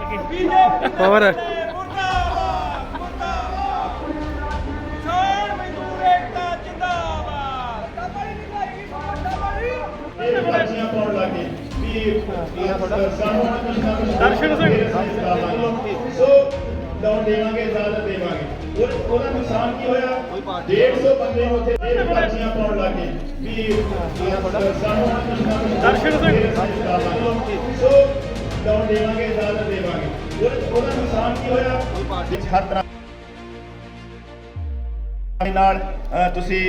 ਹੋਰ ਮੁਰਦਾਬਾਦ ਮੁਰਦਾਬਾਦ ਕਿਸਾਨ ਮਜ਼ਦੂਰ ਏਕਤਾ ਜਿੰਦਾਬਾਦ ਡਬਲ ਨਿਕਾਈ ਡਬਲ ਇਹ ਪਰਚੀਆਂ ਪਾਉਣ ਲੱਗੇ ਵੀ ਸਾਨੂੰ ਹੁਣ ਕੁਛ ਨਾ ਕੁਛ ਦਰਸ਼ਨ ਸਿੰਘ। ਸੋ ਲੋਨ ਦੇਵਾਂਗੇ ਇਜਾਜ਼ਤ ਦੇਵਾਂਗੇ ਉਹ- ਉਹਦਾ ਨੁਕਸਾਨ ਕੀ ਹੋਇਆ 150 ਬੰਦੇ ਨੂੰ ਉੱਥੇ ਇਹ ਪਰਚੀਆਂ ਪਾਉਣ ਲੱਗੇ ਵੀ ਸਾਨੂੰ ਹੁਣ ਕੁਛ ਨਾ ਕੁਛ ਦਰਸ਼ਨ ਸਿੰਘ। ਸੋ ਲੋਨ ਦੇਵਾਂਗੇ ਇਜਾਜ਼ਤ ਦੇਵਾਂਗੇ ਉਹ- ਉਹਦਾ ਨੁਕਸਾਨ ਕੀ ਹੋਇਆ ਹਰ ਤਰ੍ਹਾਂ ਦੇ ਨਾਲ ਤੁਸੀਂ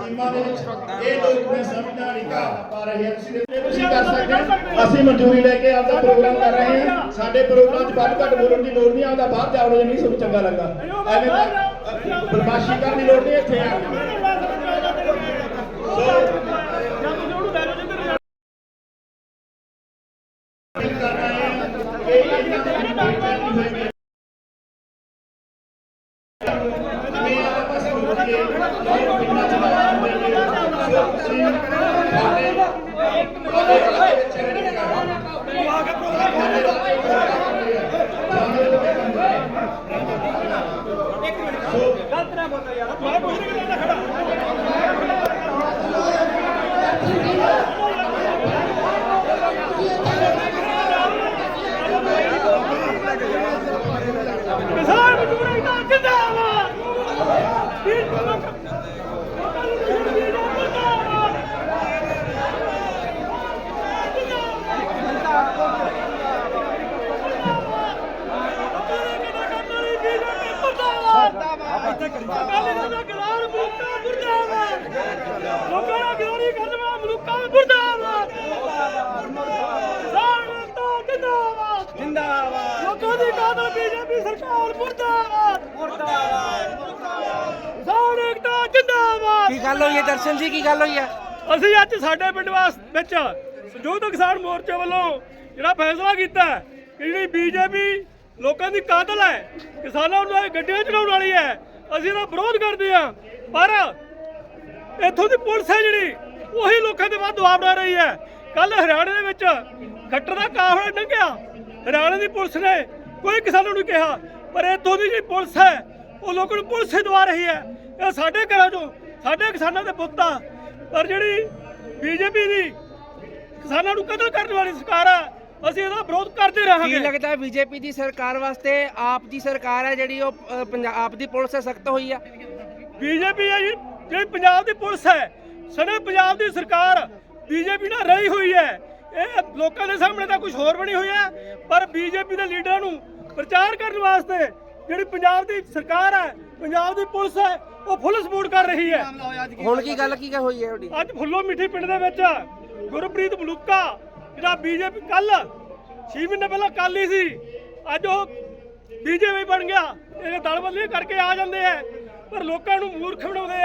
ਇਹੋ ਜਿਹੀਆਂ ਸਕੀਮਾਂ ਦੇ ਵਿੱਚ ਇਹ ਲੋਕ ਨੇ ਸਮਝਣਾ ਨਹੀਂ ਗਾ ਪਾ ਰਹੇ ਆ ਤੁਸੀਂ ਇਹ ਤੁਸੀਂ ਕਰ ਸਕਦੇ ਹੋ। ਅਸੀਂ ਮਨਜ਼ੂਰੀ ਲੈ ਕੇ ਆਪਦਾ ਪ੍ਰੋਗਰਾਮ ਕਰ ਰਹੇ ਹਾਂ। ਸਾਡੇ ਪ੍ਰੋਗਰਾਮ 'ਚ ਵੱਧ ਘੱਟ ਬੋਲਣ ਦੀ ਲੋੜ ਨਹੀਂ, ਆਪਦਾ ਬਾਹਰ ਜਾਓ ਜੇ ਨਹੀਂ ਤੁਹਾਨੂੰ ਚੰਗਾ ਲੱਗਾ। ਐਵੇਂ ਤਾਂ ਬਰਬਾਸ਼ੀ ਕਰਨ ਦੀ ਲੋੜ ਨਹੀਂ ਇੱਥੇ ਆ। ਕਰ ਰਹੇ ਹਾਂ ਕਿ ਇਹਨਾਂ ਦੇ ਕੋਈ ਟਾਈਮ ਨਹੀਂ ਹੋਏਗੀ ਜਿਵੇਂ ਆਪਾਂ ਸਮਝੀਏ ਬਹੁਤ ਪਿੰਡਾਂ ਚ ਲਾਇਆ ਸੋ ਤੁਸੀਂ ਸਾਡੇ ਸਾਡੇ ਇਲਾਕੇ ਵਿੱਚ ਜਿਹੜੇ ਕੰਮ ਕਿਸਾਨ ਮਜ਼ਦੂਰ ਏਕਤਾ ਜਿੰਦਾਬਾਦ ਲੋਕਾਂ ਦਾ ਗਿਰਾਨੀ ਕਰਨਾ ਮਲੂਕਾ ਮੁਰਦਾਬਾਦ। ਸਾਡਾ ਤਾਂ ਜਿੰਦਾਬਾਦ। ਜਿੰਦਾਬਾਦ। ਲੋਕਾਂ ਦੀ ਕਾਦਰ ਬੀਜੇਪੀ ਸਰਕਾਰ ਮੁਰਦਾਬਾਦ। ਮੁਰਦਾਬਾਦ। ਸਾਡਾ ਏਕਤਾ ਜਿੰਦਾਬਾਦ। ਕੀ ਗੱਲ ਹੋਈ ਹੈ ਦਰਸ਼ਨ ਜੀ ਕੀ ਗੱਲ ਹੋਈ ਹੈ? ਅਸੀਂ ਅੱਜ ਸਾਡੇ ਪਿੰਡ ਵਾਸ ਵਿੱਚ ਸੰਯੁਕਤ ਕਿਸਾਨ ਮੋਰਚੇ ਵੱਲੋਂ ਜਿਹੜਾ ਫੈਸਲਾ ਕੀਤਾ ਕਿ ਜਿਹੜੀ ਬੀਜੇਪੀ ਲੋਕਾਂ ਦੀ ਕਾਤਲ ਹੈ ਕਿਸਾਨਾਂ ਨੂੰ ਇਹ ਗੱਡੀਆਂ ਚਲਾਉਣ ਵਾਲੀ ਹੈ ਅਸੀਂ ਇਹਦਾ ਵਿਰੋਧ ਕਰਦੇ ਹਾਂ, ਪਰ ਇੱਥੋਂ ਦੀ ਪੁਲਿਸ ਹੈ ਜਿਹੜੀ, ਉਹੀ ਲੋਕਾਂ ਦੇ ਬਾਅਦ ਦਬਾਅ ਬਣਾ ਰਹੀ ਹੈ। ਕੱਲ ਹਰਿਆਣੇ ਦੇ ਵਿੱਚ ਖੱਟਰ ਦਾ ਕਾਫਲਾ ਲੰਘਿਆ। ਹਰਿਆਣੇ ਦੀ ਪੁਲਿਸ ਨੇ ਕੋਈ ਕਿਸਾਨਾਂ ਨੂੰ ਕਿਹਾ, ਪਰ ਇੱਥੋਂ ਦੀ ਜਿਹੜੀ ਪੁਲਿਸ ਹੈ, ਉਹ ਲੋਕਾਂ ਨੂੰ ਪੁਲਿਸ ਹੀ ਦਵਾ ਰਹੀ ਹੈ। ਇਹ ਸਾਡੇ ਘਰਾਂ ਚੋਂ, ਸਾਡੇ ਕਿਸਾਨਾਂ ਦੇ ਪੁੱਤ ਆ। ਪਰ ਜਿਹੜੀ ਬੀਜੇਪੀ ਦੀ ਕਿਸਾਨਾਂ ਨੂੰ ਕਤਲ ਕਰਨ ਵਾਲੀ ਸਰਕਾਰ ਹੈ ਅਸੀਂ ਇਹਦਾ ਵਿਰੋਧ ਕਰਦੇ ਕੀ ਰਹਾਂਗੇ ਲੱਗਦਾ ਬੀਜੇਪੀ ਦੀ ਸਰਕਾਰ ਵਾਸਤੇ ਆਪ ਦੀ ਸਰਕਾਰ ਹੈ ਜਿਹੜੀ ਉਹ ਅ, ਪੰਜਾਬ ਦੀ ਪੁਲਿਸ ਸਖਤ ਹੋਈ ਹੈ ਬੀਜੇਪੀ ਹੈ ਜੀ ਜਿਹੜੀ ਪੰਜਾਬ ਦੀ ਪੁਲਿਸ ਹੈ ਸਣੇ ਪੰਜਾਬ ਦੀ ਸਰਕਾਰ ਬੀਜੇਪੀ ਨਾਲ ਰਹੀ ਹੋਈ ਹੈ। ਇਹ ਲੋਕਾਂ ਦੇ ਸਾਹਮਣੇ ਤਾਂ ਕੁਝ ਹੋਰ ਬਣੀ ਹੋਈ ਹੈ ਪਰ ਬੀਜੇਪੀ ਦੇ ਲੀਡਰਾਂ ਨੂੰ ਪ੍ਰਚਾਰ ਕਰਨ ਵਾਸਤੇ ਜਿਹੜੀ ਪੰਜਾਬ ਦੀ ਸਰਕਾਰ ਹੈ ਪੰਜਾਬ ਦੀ ਪੁਲਿਸ ਹੈ ਉਹ ਫੁੱਲ ਸਪੋਰਟ ਕਰ ਰਹੀ ਹੈ। ਹੁਣ ਕੀ ਗੱਲ ਕੀ ਹੋਈ ਹੈ ਤੁਹਾਡੀ ਅੱਜ ਫੁੱਲੋ ਮਿੱਠੀ ਪਿੰਡ ਦੇ ਵਿੱਚ ਗੁਰਪ੍ਰੀਤ ਮਲੂਕਾ ਜਿਹੜਾ ਬੀਜੇਪੀ ਕੱਲ 6 ਮਹੀਨੇ ਪਹਿਲਾਂ ਕਾਲੀ ਸੀ, ਅੱਜ ਉਹ ਬੀਜੇਪੀ ਬਣ ਗਿਆ ਇਹ ਦਲ ਬੱਲੇ ਕਰਕੇ ਆ ਜਾਂਦੇ ਆ, ਪਰ ਲੋਕਾਂ ਨੂੰ ਮੂਰਖ ਬਣਾਉਂਦੇ